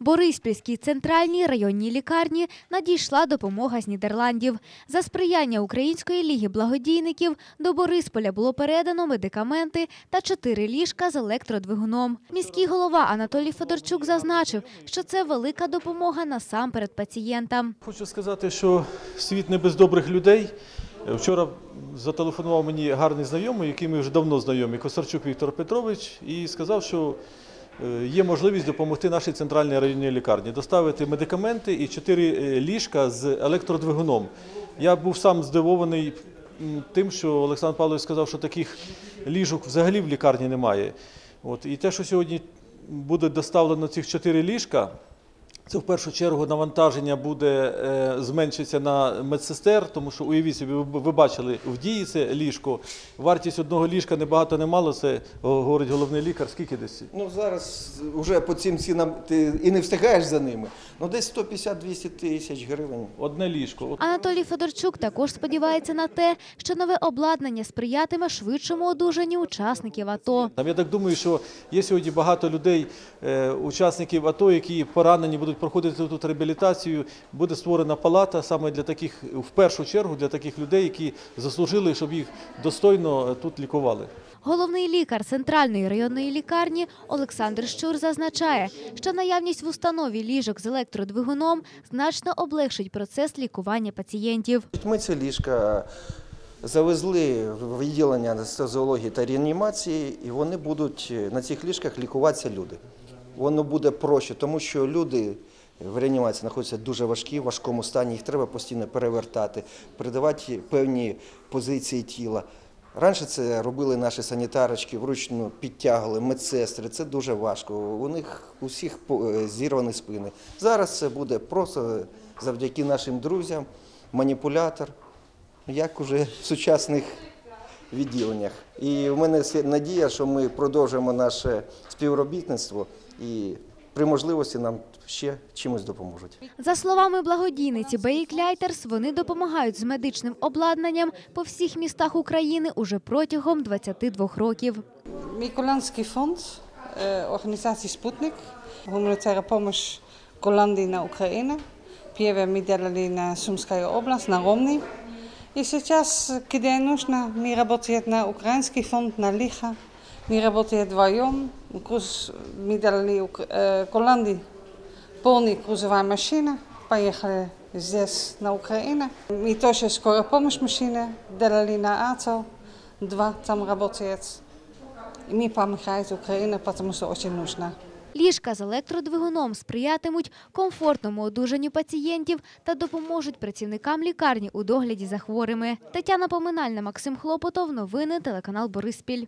Бориспільській центральній районній лікарні надійшла допомога з Нідерландів. За сприяння Української ліги благодійників до Борисполя було передано медикаменти та чотири ліжка з електродвигуном. Міський голова Анатолій Федорчук зазначив, що це велика допомога насамперед пацієнтам. Хочу сказати, що світ не без добрих людей. Вчора зателефонував мені гарний знайомий, який ми вже давно знайомі, Косарчук Віктор Петрович, і сказав, що є можливість допомогти нашій центральній районній лікарні, доставити медикаменти і чотири е, ліжка з електродвигуном. Я був сам здивований тим, що Олександр Павлович сказав, що таких ліжок взагалі в лікарні немає. От, і те, що сьогодні буде доставлено цих чотири ліжка, це в першу чергу навантаження буде е, зменшиться на медсестер, тому що уявіть собі, ви, бачили в дії це ліжко. Вартість одного ліжка не багато, не мало. Це говорить головний лікар. Скільки десь? Ну зараз вже по цим цінам ти і не встигаєш за ними. Ну десь 150-200 тисяч гривень. Одне ліжко. Анатолій Федорчук також сподівається на те, що нове обладнання сприятиме швидшому одужанню учасників АТО. Там я так думаю, що є сьогодні багато людей, е, учасників АТО, які поранені будуть проходити тут реабілітацію. Буде створена палата саме для таких, в першу чергу, для таких людей, які заслужили, щоб їх достойно е, тут лікували. Головний лікар центральної районної лікарні Олександр Щур зазначає, що наявність в установі ліжок з електродвигуном значно облегшить процес лікування пацієнтів. Ми ці ліжка завезли в відділення анестезіології та реанімації, і вони будуть е, на цих ліжках лікуватися люди. Воно буде проще, тому що люди в реанімації знаходяться дуже важкі, в важкому стані, їх треба постійно перевертати, передавати певні позиції тіла. Раніше це робили наші санітарочки, вручну підтягували медсестри. Це дуже важко. У них усіх е, зірвані спини. Зараз це буде просто завдяки нашим друзям, маніпулятор, як уже в сучасних відділеннях. І в мене надія, що ми продовжимо наше співробітництво і при можливості нам ще чимось допоможуть. За словами благодійниці Беї Кляйтерс, вони допомагають з медичним обладнанням по всіх містах України уже протягом 22 років. Миколаанский фонд, э, организации «Спутник», гуманитарная помощь Голландии на Украине. Первое мы делали на Сумская область, на Ромни. И сейчас, где нужно, мы работаем на украинский фонд, на Лиха. Мы работаем вдвоем. Круз- Мы делали Ук- э, Голландии полная грузовая машина. Поехали здесь, на Украину. Мы тоже скорая помощь машины делали на АТО. Два там работает. И мы помогаем Украине, потому что очень нужно. Ліжка з електродвигуном сприятимуть комфортному одужанню пацієнтів та допоможуть працівникам лікарні у догляді за хворими. Тетяна Поминальна, Максим Хлопотов. Новини телеканал Бориспіль.